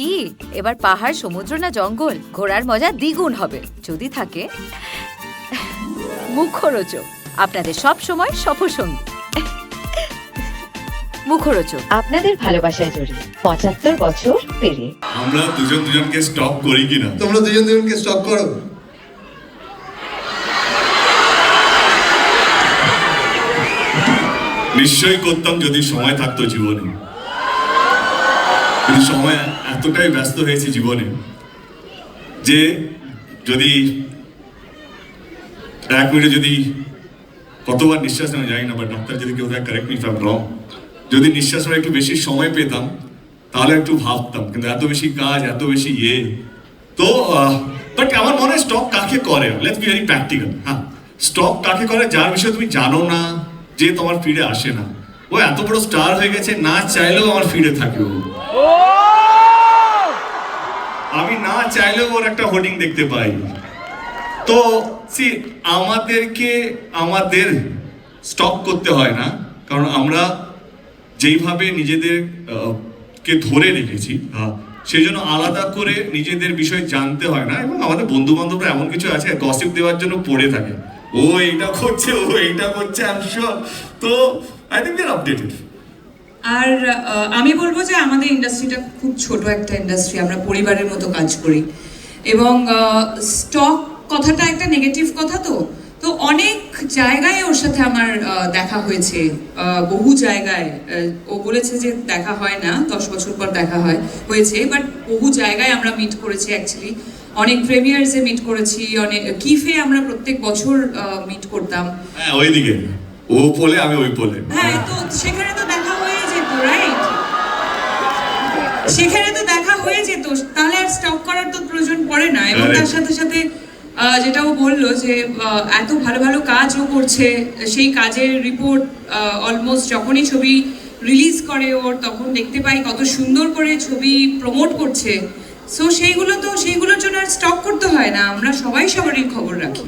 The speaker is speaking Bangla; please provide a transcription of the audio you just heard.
কি? এবার পাহাড় সমুদ্র না জঙ্গল? ঘোরার মজা দ্বিগুণ হবে। যদি থাকে মুখরোচক। আপনাদের সব সময় সফরসঙ্গী। মুখরোচক। আপনাদের ভালোবাসায় জড়িয়ে পঁচাত্তর বছর পেরিয়ে। আমরা দুজন দুজনকে স্টপ করি কিনা? তোমরা দুজন দুজনকে স্টপ করো। নিশ্চয়ই করতাম যদি সময় থাকতো জীবনে। কিন্তু সময় এতটাই ব্যস্ত হয়েছে জীবনে যে যদি এক মিনিটে যদি কতবার নিঃশ্বাস নেওয়া যায় না বা ডাক্তার যদি কেউ কারেক্ট মি ফ্রম রং যদি নিঃশ্বাস নেওয়ার একটু বেশি সময় পেতাম, তাহলে একটু ভাবতাম, কিন্তু এত বেশি কাজ, এত বেশি ইয়ে তো বাট আমার মনে হয় স্টক কাকে করে? লেটস বি ভেরি প্র্যাকটিক্যাল হ্যাঁ স্টক কাকে করে? যার বিষয়ে তুমি জানো না, যে তোমার ফিরে আসে না। ও এত বড় স্টার হয়ে গেছে, না চাইলেও আমার ফিরে থাকে ও আমি না চাইলেও ওর একটা হোর্ডিং দেখতে পাই। তো সি আমাদেরকে, আমাদের স্টক করতে হয় না, কারণ আমরা যেইভাবে নিজেদের কে ধরে রেখেছি সেই জন্য আলাদা করে নিজেদের বিষয় জানতে হয় না, এবং আমাদের বন্ধু বান্ধবরা এমন কিছু আছে গসিপ দেওয়ার জন্য পড়ে থাকে। ও এইটা করছে, ও এইটা করছে আমি তো আই থিঙ্ক আর আপডেটেড আর আমি বলব যে আমাদের ইন্ডাস্ট্রিটা খুব ছোট একটা ইন্ডাস্ট্রি আমরা পরিবারের মতো কাজ করি। এবং স্টক কথাটা একটা নেগেটিভ কথা তো। তো অনেক জায়গায় ওর সাথে আমার দেখা হয়েছে। বহু জায়গায় ও বলেছে যে দেখা হয় না দশ বছর পর দেখা হয় হয়েছে। বাট বহু জায়গায় আমরা মিট করেছি অ্যাকচুয়ালি অনেক প্রেমিয়ার্সে মিট করেছি অনেক কিফে আমরা প্রত্যেক বছর মিট করতাম। হ্যাঁ ওইদিকে। ও পোলে আমি ওই পোলে হ্যাঁ তো সেখানে তো দেখা হয়ে যেত রাইট সেখানে তো দেখা হয়ে যেত তাহলে আর স্টক করার তো প্রয়োজন পড়ে না। এবং তার সাথে সাথে যেটা ও বলল যে এত ভালো ভালো কাজও করছে সেই কাজের রিপোর্ট অলমোস্ট যখনই ছবি রিলিজ করে ওর তখন দেখতে পাই কত সুন্দর করে ছবি প্রমোট করছে। সো সেইগুলো তো সেইগুলোর জন্য আর স্টক করতে হয় না। আমরা সবাই সবারই খবর রাখি।